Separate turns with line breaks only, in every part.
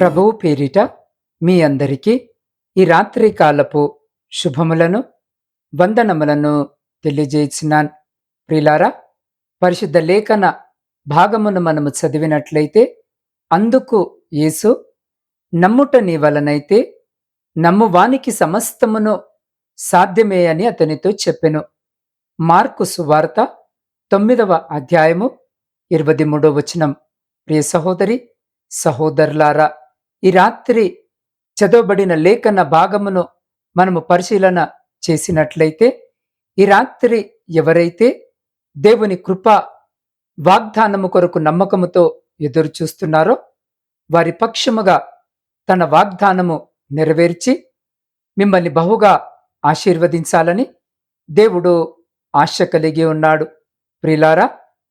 ప్రభువు పేరిట మీ అందరికీ ఈ రాత్రి కాలపు శుభములను వందనములను తెలియజేసినాను. ప్రిలారా పరిశుద్ధ లేఖన భాగమును మనము చదివినట్లయితే అందుకు యేసు నమ్ముట నీ వలనైతే నమ్మువానికి సమస్తమును సాధ్యమే అని అతనితో చెప్పెను. మార్కు సువార్త తొమ్మిదవ అధ్యాయము ఇరవై మూడో వచనం. ప్రియ సహోదరి సహోదరులారా ఈ రాత్రి చదవబడిన లేఖన భాగమును మనము పరిశీలన చేసినట్లయితే ఈ రాత్రి ఎవరైతే దేవుని కృప వాగ్దానము కొరకు నమ్మకముతో ఎదురు చూస్తున్నారో వారి పక్షముగా తన వాగ్దానము నెరవేర్చి మిమ్మల్ని బహుగా ఆశీర్వదించాలని దేవుడు ఆశ కలిగి ఉన్నాడు. ప్రిలారా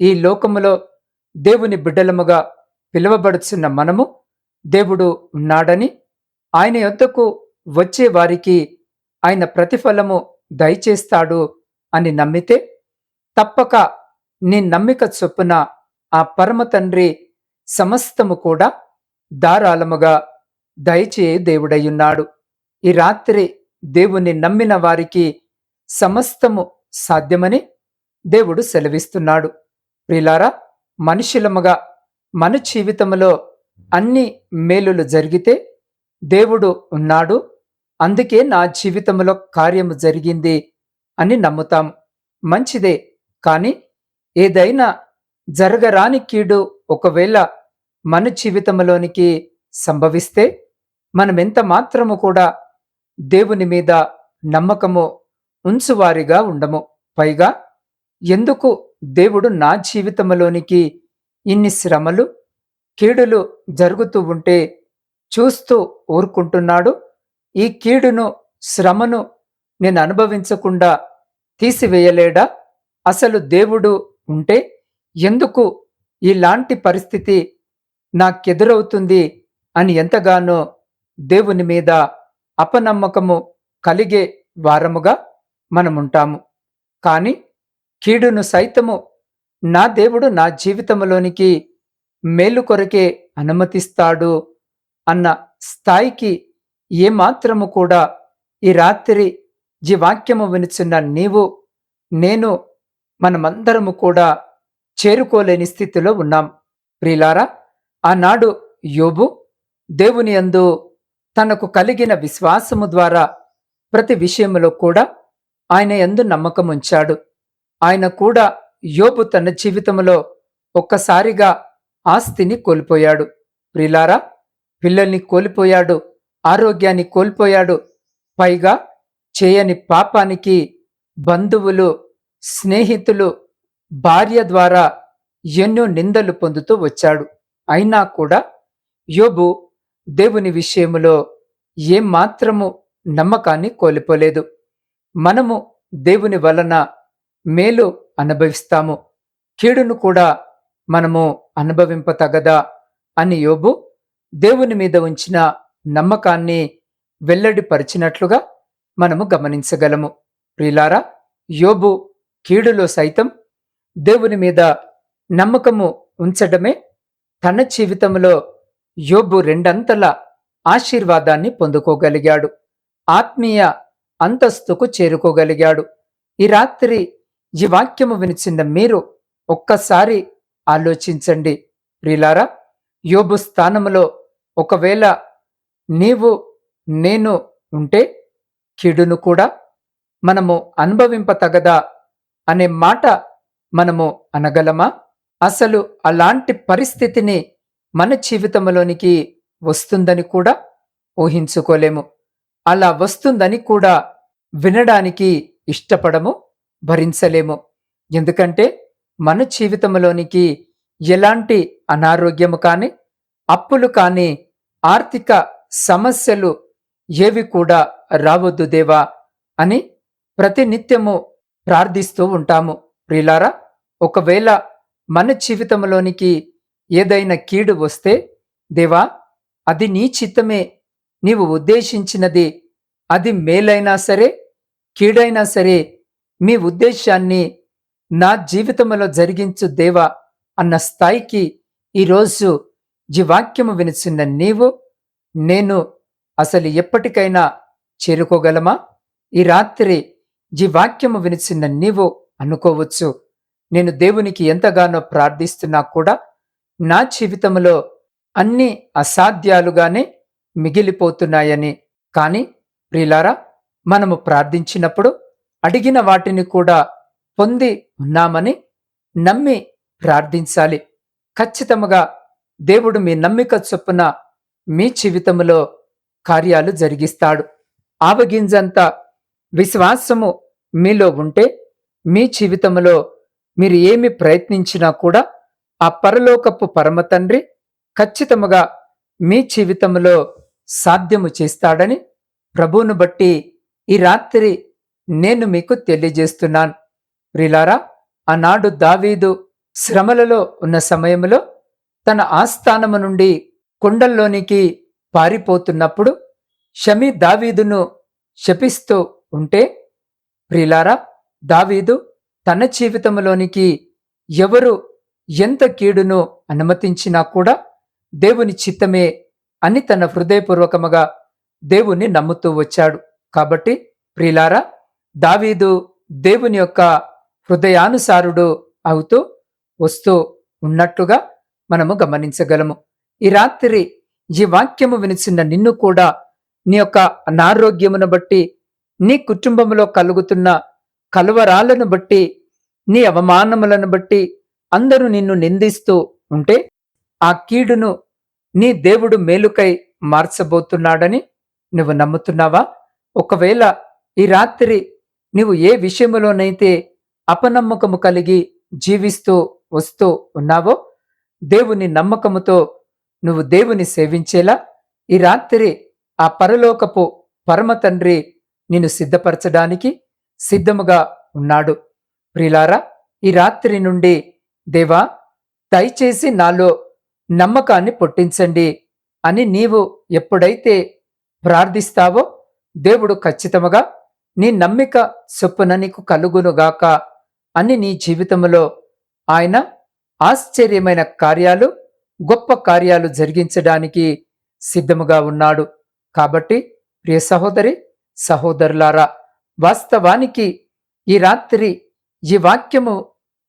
ఈ లోకములో దేవుని బిడ్డలముగా పిలువబడుచున్న మనము దేవుడు ఉన్నాడని ఆయన యొద్దకు వచ్చే వారికి ఆయన ప్రతిఫలము దయచేస్తాడు అని నమ్మితే తప్పక నీ నమ్మిక చొప్పున ఆ పరమ తండ్రి సమస్తము కూడా ధారాళముగా దయచేయ దేవుడయ్యున్నాడు ఈ రాత్రి దేవుని నమ్మిన వారికి సమస్తము సాధ్యమని దేవుడు సెలవిస్తున్నాడు. ప్రిలారా మనుషులముగా మన జీవితంలో అన్ని మేలులు జరిగితే దేవుడు ఉన్నాడు. అందుకే నా జీవితంలో కార్యము జరిగింది అని నమ్ముతాం. మంచిదే కానీ ఏదైనా జరగరాని కీడు ఒకవేళ మన జీవితంలోనికి సంభవిస్తే మనం ఎంత మాత్రము కూడా దేవుని మీద నమ్మకము ఉంచువారిగా ఉండము. పైగా ఎందుకు దేవుడు నా జీవితంలోనికి ఇన్ని శ్రమలు కీడులు జరుగుతూ ఉంటే చూస్తూ ఊరుకుంటున్నాడు. ఈ కీడును శ్రమను నేను అనుభవించకుండా తీసివేయలేడా? అసలు దేవుడు ఉంటే ఎందుకు ఇలాంటి పరిస్థితి నాకెదురవుతుంది అని ఎంతగానో దేవుని మీద అపనమ్మకము కలిగే వారముగా మనముంటాము. కానీ కీడును సైతము నా దేవుడు నా జీవితంలోనికి మేలు కొరకే అనుమతిస్తాడు అన్న స్థాయికి ఏమాత్రము కూడా ఈ రాత్రి జీవాక్యము వినుచున్న నీవు నేను మనమందరము కూడా చేరుకోలేని స్థితిలో ఉన్నాం. ప్రిలారా ఆనాడు యోబు దేవుని అందు తనకు కలిగిన విశ్వాసము ద్వారా ప్రతి విషయంలో కూడా ఆయన ఎందు నమ్మకం ఉంచాడు ఆయన కూడా యోబు తన జీవితంలో ఒక్కసారిగా ఆస్తిని కోల్పోయాడు. ప్రిలారా పిల్లల్ని కోల్పోయాడు ఆరోగ్యాన్ని కోల్పోయాడు. పైగా చేయని పాపానికి బంధువులు స్నేహితులు భార్య ద్వారా ఎన్నో నిందలు పొందుతూ వచ్చాడు. అయినా కూడా యోబు దేవుని విషయములో ఏమాత్రము నమ్మకాన్ని కోల్పోలేదు. మనము దేవుని వలన మేలు అనుభవిస్తాము. కీడును కూడా మనము అనుభవింపతగదా అని యోబు దేవుని మీద ఉంచిన నమ్మకాన్ని వెల్లడిపరిచినట్లుగా మనము గమనించగలము. ప్రిలారా యోబు కీడులో సైతం దేవుని మీద నమ్మకము ఉంచడమే తన జీవితంలో యోబు రెండంతల ఆశీర్వాదాన్ని పొందుకోగలిగాడు. ఆత్మీయ అంతస్తుకు చేరుకోగలిగాడు. ఈ రాత్రి ఈ వాక్యము వినిచిన మీరు ఒక్కసారి ఆలోచించండి. ప్రిలారా యోబు స్థానములో ఒకవేళ నీవు నేను ఉంటే కీడును కూడా మనము అనుభవింపతగదా అనే మాట మనము అనగలమా? అసలు అలాంటి పరిస్థితిని మన జీవితంలోనికి వస్తుందని కూడా ఊహించుకోలేము. అలా వస్తుందని కూడా వినడానికి ఇష్టపడము భరించలేము. ఎందుకంటే మన జీవితంలోనికి ఎలాంటి అనారోగ్యము కానీ అప్పులు కానీ ఆర్థిక సమస్యలు ఏవి కూడా రావద్దు దేవా అని ప్రతినిత్యము ప్రార్థిస్తూ ఉంటాము. ప్రిలారా ఒకవేళ మన జీవితంలోనికి ఏదైనా కీడు వస్తే దేవా అది నీ చిత్తమే. నీవు ఉద్దేశించినది అది మేలైనా సరే కీడైనా సరే మీ ఉద్దేశాన్ని నా జీవితంలో జరిగించు దేవా అన్న స్థాయికి ఈరోజు జీవాక్యము వినిచిన నీవు నేను అసలు ఎప్పటికైనా చేరుకోగలమా? ఈ రాత్రి ఈ వాక్యము వినిచిన నీవు అనుకోవచ్చు. నేను దేవునికి ఎంతగానో ప్రార్థిస్తున్నా కూడా నా జీవితంలో అన్ని అసాధ్యాలుగానే మిగిలిపోతున్నాయని. కానీ ప్రిలారా మనము ప్రార్థించినప్పుడు అడిగిన వాటిని కూడా పొంది ఉన్నామని నమ్మి ప్రార్థించాలి. ఖచ్చితముగా దేవుడు మీ నమ్మిక చొప్పున మీ జీవితంలో కార్యాలు జరిగిస్తాడు. ఆవగింజంత విశ్వాసము మీలో ఉంటే మీ జీవితంలో మీరు ఏమి ప్రయత్నించినా కూడా ఆ పరలోకపు పరమ తండ్రి ఖచ్చితముగా మీ జీవితంలో సాధ్యము చేస్తాడని ప్రభువును బట్టి ఈ రాత్రి నేను మీకు తెలియజేస్తున్నాను. ప్రిలారా ఆనాడు దావీదు శ్రమలలో ఉన్న సమయంలో తన ఆస్థానము నుండి కొండల్లోనికి పారిపోతున్నప్పుడు షమి దావీదును శపిస్తూ ఉంటే ప్రిలారా దావీదు తన జీవితంలోనికి ఎవరు ఎంత కీడును అనుమతించినా కూడా దేవుని చిత్తమే అని తన హృదయపూర్వకముగా దేవుణ్ణి నమ్ముతూ వచ్చాడు. కాబట్టి ప్రిలారా దావీదు దేవుని యొక్క హృదయానుసారుడు అవుతూ వస్తూ ఉన్నట్టుగా మనము గమనించగలము. ఈ రాత్రి ఈ వాక్యము వినిచిన నిన్ను కూడా నీ యొక్క అనారోగ్యమును బట్టి నీ కుటుంబంలో కలుగుతున్న కలవరాలను బట్టి నీ అవమానములను బట్టి అందరూ నిన్ను నిందిస్తూ ఉంటే ఆ కీడును నీ దేవుడు మేలుకై మార్చబోతున్నాడని నువ్వు నమ్ముతున్నావా? ఒకవేళ ఈ రాత్రి నీవు ఏ విషయంలోనైతే అపనమ్మకము కలిగి జీవిస్తూ వస్తూ ఉన్నావో? దేవుని నమ్మకముతో నువ్వు దేవుని సేవించేలా? ఈ రాత్రి ఆ పరలోకపు పరమ తండ్రి నిన్ను సిద్ధపరచడానికి సిద్ధముగా ఉన్నాడు. ప్రిలారా ఈ రాత్రి నుండి దేవా దయచేసి నాలో నమ్మకాన్ని పుట్టించండి అని నీవు ఎప్పుడైతే ప్రార్థిస్తావో దేవుడు ఖచ్చితముగా నీ నమ్మిక చొప్పున నీకు కలుగునుగాక. అని నీ జీవితంలో ఆయన ఆశ్చర్యమైన కార్యాలు గొప్ప కార్యాలు జరిగించడానికి సిద్ధముగా ఉన్నాడు. కాబట్టి ప్రియ సహోదరి సహోదరులారా వాస్తవానికి ఈ రాత్రి ఈ వాక్యము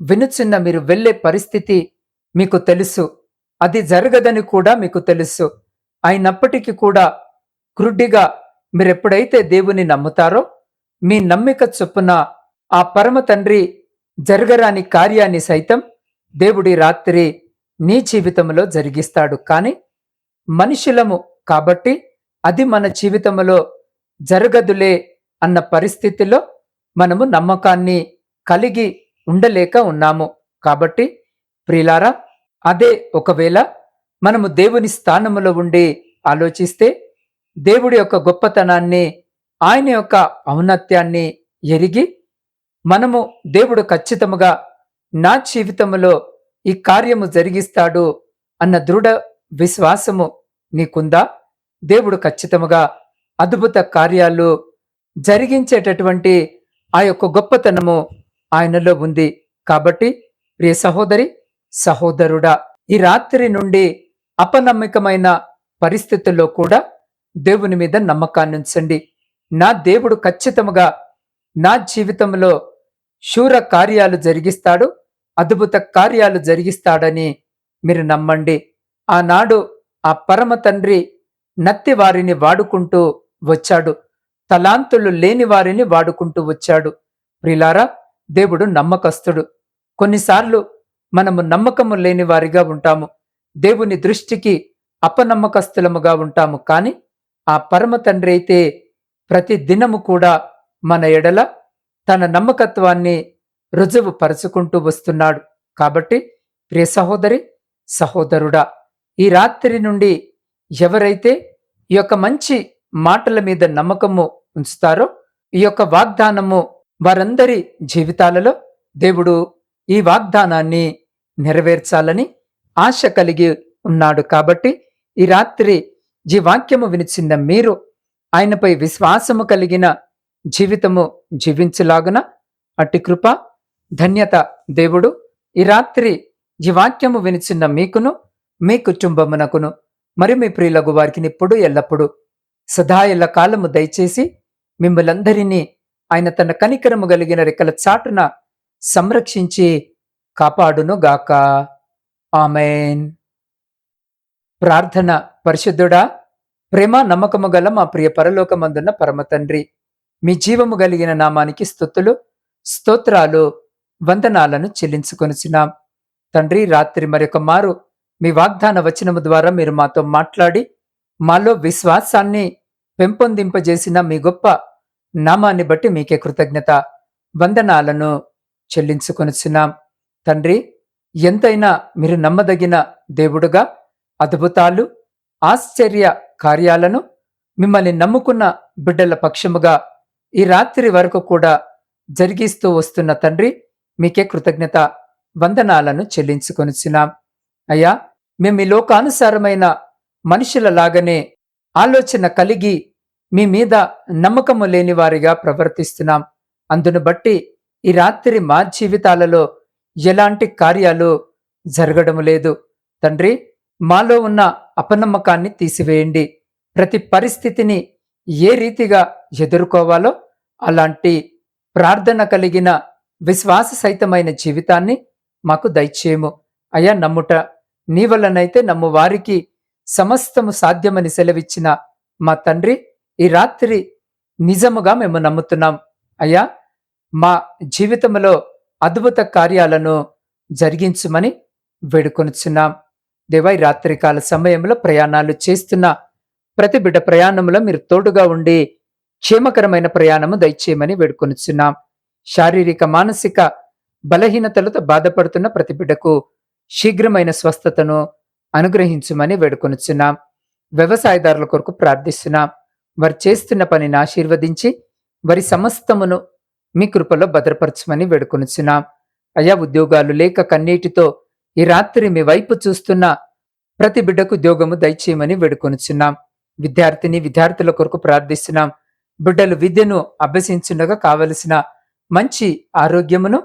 వినుచున్న మీరు వెళ్ళే పరిస్థితి మీకు తెలుసు. అది జరగదని కూడా మీకు తెలుసు. అయినప్పటికీ కూడా క్రుడ్డిగా మీరెప్పుడైతే దేవుని నమ్ముతారో మీ నమ్మిక చొప్పున ఆ పరమ తండ్రి జరగరాని కార్యాన్ని సైతం దేవుడి రాత్రి నీ జీవితంలో జరిగిస్తాడు. కానీ మనుషులము కాబట్టి అది మన జీవితంలో జరగదులే అన్న పరిస్థితిలో మనము నమ్మకాన్ని కలిగి ఉండలేక ఉన్నాము. కాబట్టి ప్రిలారా అదే ఒకవేళ మనము దేవుని స్థానములో ఉండి ఆలోచిస్తే దేవుడి యొక్క గొప్పతనాన్ని ఆయన యొక్క ఔన్నత్యాన్ని ఎరిగి మనము దేవుడు ఖచ్చితముగా నా జీవితములో ఈ కార్యము జరిగిస్తాడు అన్న దృఢ విశ్వాసము నీకుందా? దేవుడు ఖచ్చితముగా అద్భుత కార్యాలు జరిగించేటటువంటి ఆ యొక్క గొప్పతనము ఆయనలో ఉంది. కాబట్టి ప్రియ సహోదరి సహోదరుడా ఈ రాత్రి నుండి అపనమ్మకమైన పరిస్థితుల్లో కూడా దేవుని మీద నమ్మకాన్ని ఉంచండి నా దేవుడు ఖచ్చితముగా నా జీవితంలో శూర కార్యాలు జరిగిస్తాడు అద్భుత కార్యాలు జరిగిస్తాడని మీరు నమ్మండి. ఆనాడు ఆ పరమ తండ్రి నత్తి వారిని వాడుకుంటూ వచ్చాడు. తలాంతులు లేని వారిని వాడుకుంటూ వచ్చాడు. ప్రిలారా దేవుడు నమ్మకస్తుడు. కొన్నిసార్లు మనము నమ్మకము లేని వారిగా ఉంటాము. దేవుని దృష్టికి అపనమ్మకస్తులముగా ఉంటాము. కానీ ఆ పరమ తండ్రి అయితే ప్రతి దినము కూడా మన ఎడల తన నమ్మకత్వాన్ని రుజువు పరుచుకుంటూ వస్తున్నాడు. కాబట్టి ప్రియ సహోదరి సహోదరుడా ఈ రాత్రి నుండి ఎవరైతే ఈ యొక్క మంచి మాటల మీద నమ్మకము ఉంచుతారో ఈ యొక్క వాగ్దానము వారందరి జీవితాలలో దేవుడు ఈ వాగ్దానాన్ని నెరవేర్చాలని ఆశ కలిగి ఉన్నాడు. కాబట్టి ఈ రాత్రి ఈ వాక్యము వినిచిన మీరు ఆయనపై విశ్వాసము కలిగిన జీవితము జీవించలాగున అట్టి కృప ధన్యత దేవుడు ఈ రాత్రి ఈ వాక్యము వినిచిన మీకును మీ కుటుంబమునకును మరి మీ ప్రియులకు వారికి ఇప్పుడు ఎల్లప్పుడు. సదా ఎల్ల కాలము దయచేసి మిమ్మలందరినీ ఆయన తన కనికరము కలిగిన రెక్కల చాటున సంరక్షించి కాపాడును గాక ఆమెన్. ప్రార్థన పరిశుద్ధుడా ప్రేమ నమ్మకము గల మా ప్రియ పరలోకమందున్న పరమ తండ్రి మీ జీవము కలిగిన నామానికి స్థుతులు స్తోత్రాలు వందనాలను చెల్లించుకొనిచున్నాం. తండ్రి రాత్రి మరొక మారు మీ వాగ్దాన వచనము ద్వారా మీరు మాతో మాట్లాడి మాలో విశ్వాసాన్ని పెంపొందింపజేసిన మీ గొప్ప నామాన్ని బట్టి మీకే కృతజ్ఞత వందనాలను చెల్లించుకొనిచున్నాం. తండ్రి ఎంతైనా మీరు నమ్మదగిన దేవుడుగా అద్భుతాలు ఆశ్చర్య కార్యాలను మిమ్మల్ని నమ్ముకున్న బిడ్డల పక్షముగా ఈ రాత్రి వరకు కూడా జరిగిస్తూ వస్తున్న తండ్రి మీకే కృతజ్ఞత వందనాలను చెల్లించుకొనిచున్నాం. అయ్యా మేము ఈ లోకానుసారమైన మనుషులలాగానే ఆలోచన కలిగి మీ మీద నమ్మకము లేని వారిగా ప్రవర్తిస్తున్నాం. అందును బట్టి ఈ రాత్రి మా జీవితాలలో ఎలాంటి కార్యాలు జరగడం లేదు. తండ్రి మాలో ఉన్న అపనమ్మకాన్ని తీసివేయండి. ప్రతి పరిస్థితిని ఏ రీతిగా ఎదుర్కోవాలో అలాంటి ప్రార్థన కలిగిన విశ్వాస సహితమైన జీవితాన్ని మాకు దయచేయము. అయా నమ్ముట నీ వల్లనైతే నమ్ము వారికి సమస్తము సాధ్యమని సెలవిచ్చిన మా తండ్రి ఈ రాత్రి నిజముగా మేము నమ్ముతున్నాం. అయ్యా మా జీవితంలో అద్భుత కార్యాలను జరిగించుమని వేడుకొనుచున్నాం. దేవా ఈ రాత్రికాల సమయంలో ప్రయాణాలు చేస్తున్న ప్రతి బిడ్డ ప్రయాణంలో మీరు తోడుగా ఉండి క్షేమకరమైన ప్రయాణము దయచేయమని వేడుకొనిచున్నాం. శారీరక మానసిక బలహీనతలతో బాధపడుతున్న ప్రతి బిడ్డకు శీఘ్రమైన స్వస్థతను అనుగ్రహించమని వేడుకొనిచున్నాం. వ్యవసాయదారుల కొరకు ప్రార్థిస్తున్నాం. వారు చేస్తున్న పనిని ఆశీర్వదించి వారి సమస్తమును మీ కృపలో భద్రపరచమని వేడుకొనిచున్నాం. అయా ఉద్యోగాలు లేక కన్నీటితో ఈ రాత్రి మీ వైపు చూస్తున్న ప్రతి బిడ్డకు ఉద్యోగము దయచేయమని వేడుకొనిచున్నాం. విద్యార్థిని విద్యార్థుల కొరకు ప్రార్థిస్తున్నాం బిడ్డలు విద్యను అభ్యసించుండగా కావలసిన మంచి ఆరోగ్యమును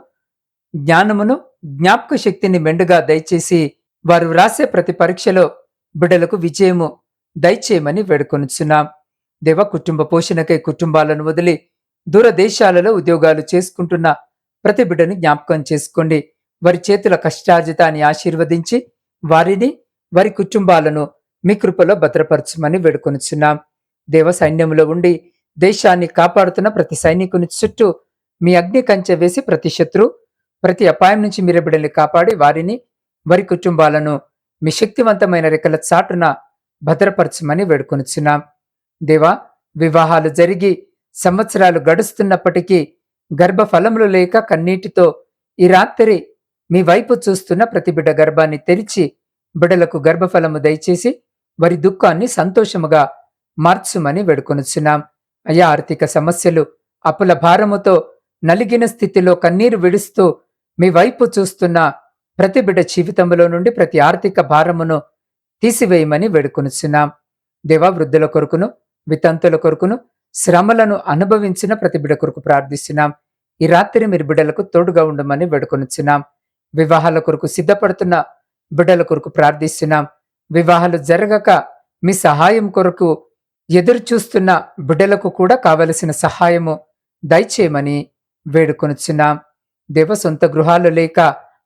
జ్ఞానమును జ్ఞాపక శక్తిని మెండుగా దయచేసి వారు వ్రాసే ప్రతి పరీక్షలో బిడ్డలకు విజయము దయచేయమని వేడుకొనుచున్నాం. దేవ కుటుంబ పోషణకై కుటుంబాలను వదిలి దూరదేశాలలో ఉద్యోగాలు చేసుకుంటున్న ప్రతి బిడ్డను జ్ఞాపకం చేసుకోండి. వారి చేతుల కష్టార్జితాన్ని ఆశీర్వదించి వారిని వారి కుటుంబాలను మీ కృపలో భద్రపరచమని వేడుకొనిచున్నాం. దేవ సైన్యంలో ఉండి దేశాన్ని కాపాడుతున్న ప్రతి సైనికుని చుట్టూ మీ అగ్ని కంచె వేసి ప్రతి శత్రు ప్రతి అపాయం నుంచి మీరు బిడ్డల్ని కాపాడి వారిని వారి కుటుంబాలను మీ శక్తివంతమైన రెక్కల చాటున భద్రపరచమని వేడుకొనిచున్నాం. దేవా వివాహాలు జరిగి సంవత్సరాలు గడుస్తున్నప్పటికీ గర్భఫలములు లేక కన్నీటితో ఈ రాత్రి మీ వైపు చూస్తున్న ప్రతి బిడ్డ గర్భాన్ని తెరిచి బిడలకు గర్భఫలము దయచేసి వారి దుఃఖాన్ని సంతోషముగా మార్చుమని వేడుకొనుచున్నాం. అయా ఆర్థిక సమస్యలు అప్పుల భారముతో నలిగిన స్థితిలో కన్నీరు విడుస్తూ మీ వైపు చూస్తున్న ప్రతి బిడ్డ జీవితంలో నుండి ప్రతి ఆర్థిక భారమును తీసివేయమని వేడుకొనుచున్నాం. దేవా వృద్ధుల కొరకును వితంతుల కొరకును శ్రమలను అనుభవించిన ప్రతి బిడ్డ కొరకు ప్రార్థిస్తున్నాం. ఈ రాత్రి మీరు బిడ్డలకు తోడుగా ఉండమని వేడుకొనుచున్నాం. వివాహాల కొరకు సిద్ధపడుతున్న బిడ్డల కొరకు ప్రార్థిస్తున్నాం. వివాహాలు జరగక మీ సహాయం కొరకు ఎదురుచూస్తున్న బిడ్డలకు కూడా కావలసిన సహాయము దయచేయమని వేడుకొనుచున్నాం. దేవ సొంత గృహాలు లేక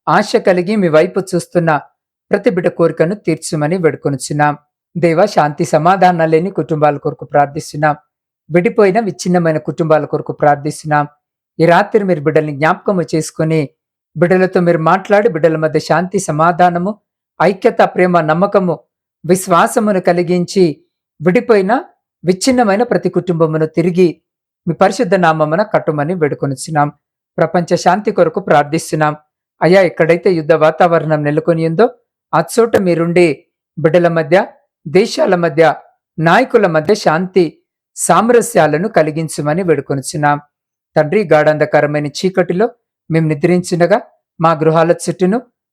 ఆశ కలిగి మీ వైపు చూస్తున్న ప్రతి బిడ్డ కోరికను తీర్చుమని వేడుకొనుచున్నాం. దేవ శాంతి సమాధానం లేని కుటుంబాల కొరకు ప్రార్థిస్తున్నాం. విడిపోయిన విచ్ఛిన్నమైన కుటుంబాల కొరకు ప్రార్థిస్తున్నాం. ఈ రాత్రి మీరు బిడ్డల్ని జ్ఞాపకము చేసుకుని బిడ్డలతో మీరు మాట్లాడి బిడ్డల మధ్య శాంతి సమాధానము ఐక్యత ప్రేమ నమ్మకము విశ్వాసమును కలిగించి విడిపోయిన విచ్ఛిన్నమైన ప్రతి కుటుంబమును తిరిగి మీ పరిశుద్ధ నామమున కట్టుమని వేడుకొనిచున్నాం. ప్రపంచ శాంతి కొరకు ప్రార్థిస్తున్నాం. అయ్యా ఎక్కడైతే యుద్ధ వాతావరణం నెలకొని ఉందో ఆ చోట మీరుండి బిడ్డల మధ్య దేశాల మధ్య నాయకుల మధ్య శాంతి సామరస్యాలను కలిగించమని వేడుకొనిచున్నాం. తండ్రి గాఢంధకరమైన చీకటిలో మేము నిద్రించినగా మా గృహాల చుట్టూను